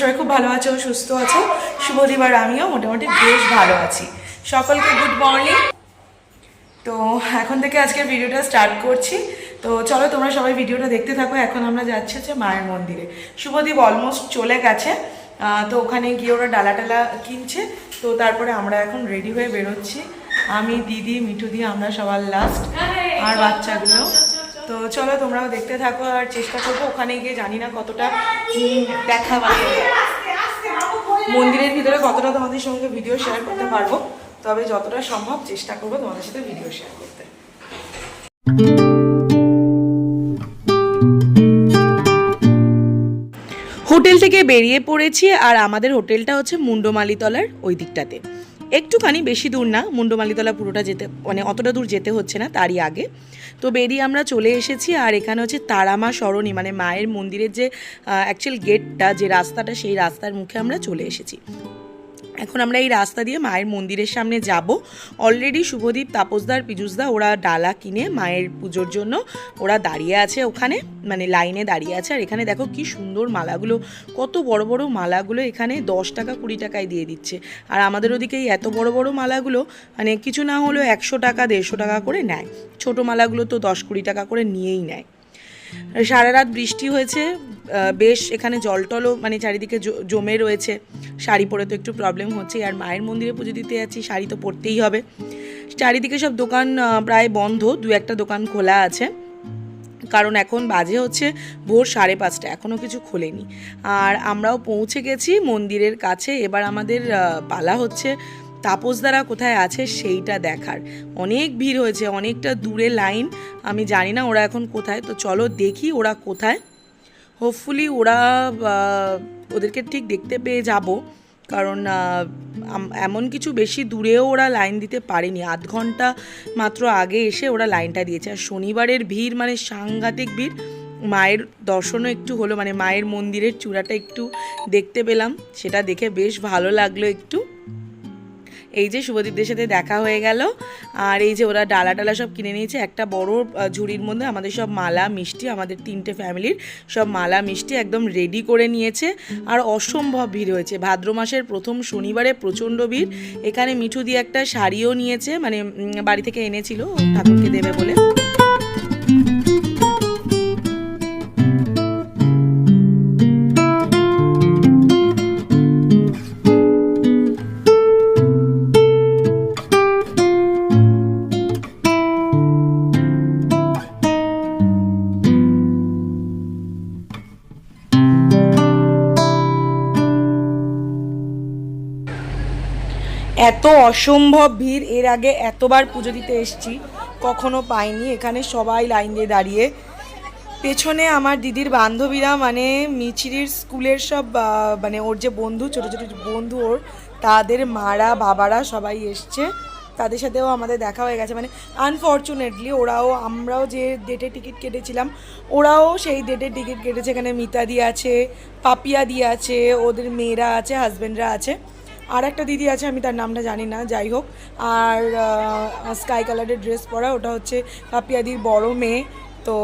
সবাই খুব ভালো সুস্থ আছো। শুভদীপ আমিও মোটামুটি বেশ ভালো আছি। সকলকে গুড মর্নিং তো এখন থেকে আজকের ভিডিওটা স্টার্ট করছি। তো চলো তোমরা সবাই ভিডিওটা দেখতে থাকো। এখন আমরা যাচ্ছি হচ্ছে মায়ের মন্দিরে। শুভদীপ অলমোস্ট চলে গেছে। তো ওখানে গিয়ে ওরা ডালা টালা কিনছে। তো তারপরে আমরা এখন রেডি হয়ে বেরোচ্ছি। আমি দিদি মিঠু দি আমরা সবার লাস্ট আর বাচ্চাগুলো। তো চলো তোমরাও দেখতে থাকো আর চেষ্টা করব। ওখানে গিয়ে জানি না কতটা দেখা মানে মন্দিরের ভিতরে কতটা তোমাদের সঙ্গে ভিডিও শেয়ার করতে পারব। তবে যতটা সম্ভব চেষ্টা করব তোমাদের সাথে ভিডিও শেয়ার করতে। হোটেল থেকে বেরিয়ে পড়েছি আর আমাদের হোটেলটা হচ্ছে মুন্ডমালিতলার ওই দিকটাতে। একটুখানি বেশি দূর না, মুন্ডমালিতলা পুরোটা যেতে মানে অতটা দূর যেতে হচ্ছে না, তারই আগে। তো বেরিয়ে আমরা চলে এসেছি আর এখানে হচ্ছে তারামা সরণি মানে মায়ের মন্দিরের যে অ্যাকচুয়াল গেটটা যে রাস্তাটা, সেই রাস্তার মুখে আমরা চলে এসেছি। এখন আমরা এই রাস্তা দিয়ে মায়ের মন্দিরের সামনে যাব। অলরেডি শুভদীপ, তাপসদার পিজুসদা ওরা ডালা কিনে মায়ের পুজোর জন্য ওরা দাঁড়িয়ে আছে ওখানে মানে লাইনে দাঁড়িয়ে আছে। আর এখানে দেখো কি সুন্দর মালাগুলো, কত বড় বড় মালাগুলো এখানে দশ টাকা কুড়ি টাকায় দিয়ে দিচ্ছে। আর আমাদের ওদিকে এই এত বড় বড় মালাগুলো মানে কিছু না হলেও একশো টাকা, দেড়শো টাকা করে নেয়। ছোট মালাগুলো তো দশ কুড়ি টাকা করে নিয়েই নেয়। সারা রাত বৃষ্টি হয়েছে বেশ এখানে জলটলও মানে চারিদিকে জমে রয়েছে। শাড়ি পরে তো একটু প্রবলেম হচ্ছে আর মায়ের মন্দিরে পুজো দিতে যাচ্ছি, শাড়ি তো পরতেই হবে। চারিদিকে সব দোকান প্রায় বন্ধ, দু একটা দোকান খোলা আছে। কারণ এখন বাজে হচ্ছে ভোর সাড়ে পাঁচটা এখনও কিছু খোলেনি। আর আমরাও পৌঁছে গেছি মন্দিরের কাছে, এবার আমাদের পালা হচ্ছে তাপসদারা কোথায় আছে সেইটা দেখার। অনেক ভিড় হয়েছে, অনেকটা দূরে লাইন, আমি জানি না ওরা এখন কোথায়। তো চলো দেখি ওরা কোথায়। হোপফুলি ওরা ওদেরকে ঠিক দেখতে পেয়ে যাব। কারণ এমন কিছু বেশি দূরেও ওরা লাইন দিতে পারেনি। আধ ঘণ্টা মাত্র আগে এসে ওরা লাইনটা দিয়েছে। আর শনিবারের ভিড় মানে সাংঘাতিক ভিড়, মায়ের দর্শনও একটু হলো মানে মায়ের মন্দিরের চূড়াটা একটু দেখতে পেলাম। সেটা দেখে বেশ ভালো লাগল একটু। এই যে শুভদীপদের সাথে দেখা হয়ে গেল। আর এই যে ওরা ডালা ডালা সব কিনে নিয়েছে, একটা বড় ঝুড়ির মধ্যে আমাদের সব মালা, মিষ্টি, আমাদের তিনটে ফ্যামিলির সব মালা, মিষ্টি একদম রেডি করে নিয়েছে। আর অসম্ভব ভিড় হয়েছে। ভাদ্র মাসের প্রথম শনিবারে প্রচণ্ড ভিড়। এখানে মিঠু দিয়ে একটা শাড়িও নিয়েছে মানে বাড়ি থেকে এনেছিল, ঠাকুরকে দেবে বলে। এত অসম্ভব ভিড়, এর আগে এতবার পুজো দিতে এসছি, কখনো পাইনি। এখানে সবাই লাইন দিয়ে দাঁড়িয়ে। পেছনে আমার দিদির বান্ধবীরা মানে মিছিরির স্কুলের সব মানে ওর যে বন্ধু, ছোট ছোট বন্ধু ওর, তাদের মারা, বাবারা সবাই এসছে। তাদের সাথেও আমাদের দেখা হয়ে গেছে। মানে আনফর্চুনেটলি ওরাও, আমরাও যে ডেটে টিকিট কেটেছিলাম, ওরাও সেই ডেটে টিকিট কেটেছে। এখানে মিতাদি আছে পাপিয়া দি আছে, ওদের মেয়েরা আছে হাজব্যান্ডরা আছে। আর একটা দিদি আছে, আমি তার নামটা জানি না, যাই হোক। আর স্কাই কালারের ড্রেস পরা, ওটা হচ্ছে পাপিয়াদির বড় মেয়ে। তো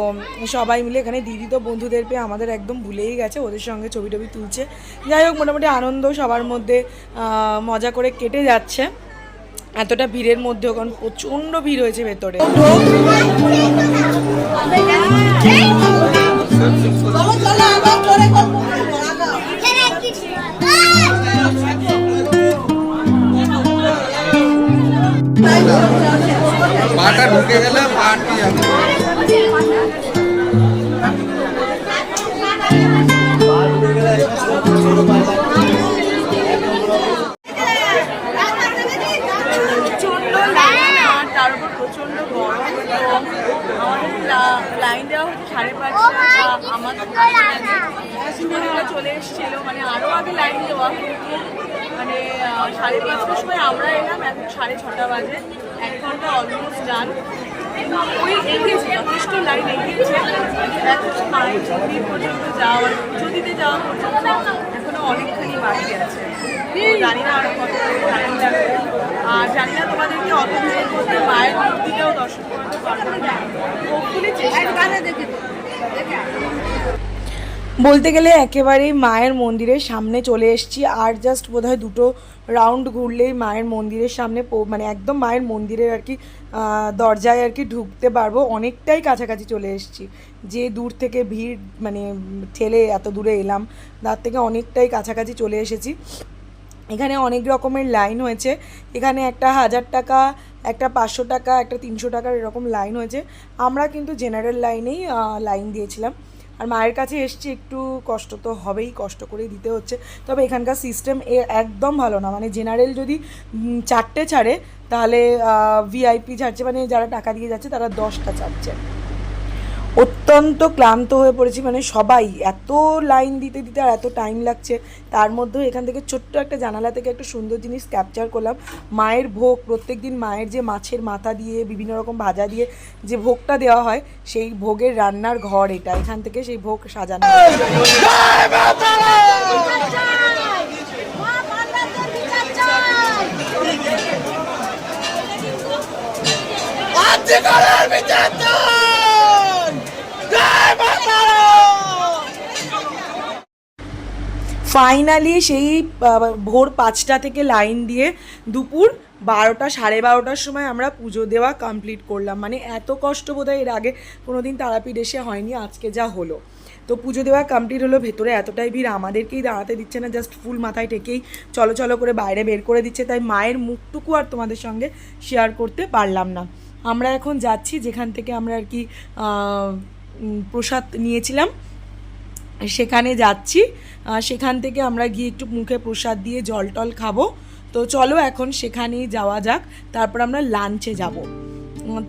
সবাই মিলে এখানে দিদি তো বন্ধুদের পেয়ে আমাদের একদম ভুলেই গেছে, ওদের সঙ্গে ছবি টবি তুলছে। যাই হোক, মোটামুটি আনন্দ সবার মধ্যে মজা করে কেটে যাচ্ছে। এতটা ভিড়ের মধ্যেও কারণ প্রচণ্ড ভিড় হয়েছে ভেতরে। ঢুকে গেলে সাড়ে পাঁচটা আমাদের স্টুডেন্টরা চলে এসেছিল মানে আরও আগে লাইন দেওয়া মানে সাড়ে পাঁচটার সময় আমরা এলাম এখন সাড়ে ছটা বাজে। এক ঘণ্টা অলমোস্ট ডান ওই এগিয়েছে যথেষ্ট এখন মায়ের পর্যন্ত যাওয়া পুজো যাওয়া পর্যন্ত অনেকখানি বাড়ি আছে। জানি না আরও কত টাইম লাগবে। আর জানি না তোমাদেরকে অত দূরের মধ্যে মায়ের দিকেও দর্শন করতে পারব না। হোপফুলি চেষ্টা বলতে গেলে একেবারেই মায়ের মন্দিরের সামনে চলে এসেছি। আর জাস্ট বোধহয় দুটো রাউন্ড ঘুরলেই মায়ের মন্দিরের সামনে মানে একদম মায়ের মন্দিরের আর কি দরজায় আর কি ঢুকতে পারব। অনেকটাই কাছাকাছি চলে এসেছি। যে দূর থেকে ভিড় মানে ঠেলে এত দূরে এলাম, তার থেকে অনেকটাই কাছাকাছি চলে এসেছি। এখানে অনেক রকমের লাইন হয়েছে। এখানে একটা হাজার টাকা, একটা পাঁচশো টাকা, একটা তিনশো টাকার এরকম লাইন হয়েছে। আমরা কিন্তু জেনারেল লাইনেই লাইন দিয়েছিলাম। আর মায়ের কাছে এসছি, একটু কষ্ট তো হবেই, কষ্ট করে দিতে হচ্ছে। তবে এখানকার সিস্টেম এ একদম ভালো না। মানে জেনারেল যদি চারটে ছাড়ে, তাহলে ভিআইপি ছাড়ছে মানে যারা টাকা দিয়ে যাচ্ছে, তারা দশটা ছাড়ছে। অত্যন্ত ক্লান্ত হয়ে পড়েছি। মানে সবাই এত লাইন দিতে দিতে আর এত টাইম লাগছে। তার মধ্যেও এখান থেকে ছোট্ট একটা জানালা থেকে একটা সুন্দর জিনিস ক্যাপচার করলাম। মায়ের ভোগ প্রত্যেক দিন মায়ের যে মাছের মাথা দিয়ে, বিভিন্ন রকম ভাজা দিয়ে যে ভোগটা দেওয়া হয়, সেই ভোগের রান্নার ঘর এটা। এখান থেকে সেই ভোগ সাজানো হয়। ফাইনালি সেই ভোর পাঁচটা থেকে লাইন দিয়ে দুপুর বারোটা, সাড়ে বারোটার সময় আমরা পুজো দেওয়া কমপ্লিট করলাম। মানে এত কষ্ট বোধহয় এর আগে কোনোদিন তারাপীঠ এসে হয়নি, আজকে যা হলো। তো পুজো দেওয়া কমপ্লিট হলো, ভেতরে এতটাই ভিড়, আমাদেরকেই দাঁড়াতে দিচ্ছে না জাস্ট ফুল মাথায় টেকেই চলো চলো করে বাইরে বের করে দিচ্ছে, তাই মায়ের মুখটুকু আর তোমাদের সঙ্গে শেয়ার করতে পারলাম না। আমরা এখন যাচ্ছি, যেখান থেকে আমরা আর কি প্রসাদ নিয়েছিলাম। সেখানে যাচ্ছি। সেখান থেকে আমরা গিয়ে একটু মুখে প্রসাদ দিয়ে জল টল খাব। তো চলো এখন সেখানেই যাওয়া যাক। তারপর আমরা লাঞ্চে যাব।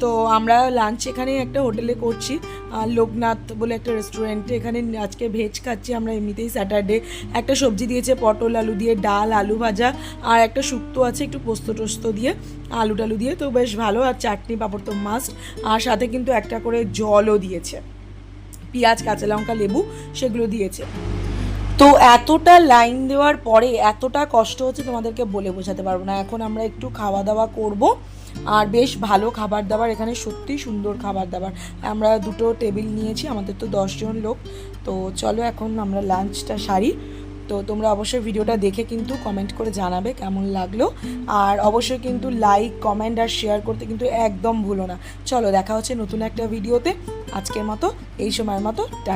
তো আমরা লাঞ্চ এখানে একটা হোটেলে করছি। লোকনাথ বলে একটা রেস্টুরেন্টে এখানে আজকে ভেজ খাচ্ছি আমরা এমনিতেই স্যাটারডে একটা সবজি দিয়েছে পটল আলু দিয়ে, ডাল, আলু ভাজা আর একটা শুক্তো আছে একটু পোস্ত টোস্ত দিয়ে, আলু টালু দিয়ে। তো বেশ ভালো। আর চাটনি পাঁপড় তো মাস্ট আর সাথে কিন্তু একটা করে জলও দিয়েছে। পেঁয়াজ, কাঁচা লঙ্কা, লেবু সেগুলো দিয়েছে। তো এতটা লাইন দেওয়ার পরে এতটা কষ্ট হচ্ছে তোমাদেরকে বলে বোঝাতে পারব না। এখন আমরা একটু খাওয়া দাওয়া করব। আর বেশ ভালো খাবার দাবার, এখানে সত্যি সুন্দর খাবার দাবার। আমরা দুটো টেবিল নিয়েছি, আমাদের তো দশজন লোক। তো চলো এখন আমরা লাঞ্চটা সারি। তো তোমরা অবশ্যই ভিডিওটা দেখে কিন্তু কমেন্ট করে জানাবে কেমন লাগল। আর অবশ্যই কিন্তু লাইক কমেন্ট আর শেয়ার করতে কিন্তু একদম ভুলো না। চলো দেখা হচ্ছে নতুন একটা ভিডিওতে আজকের মতো, এই সময়ের মতো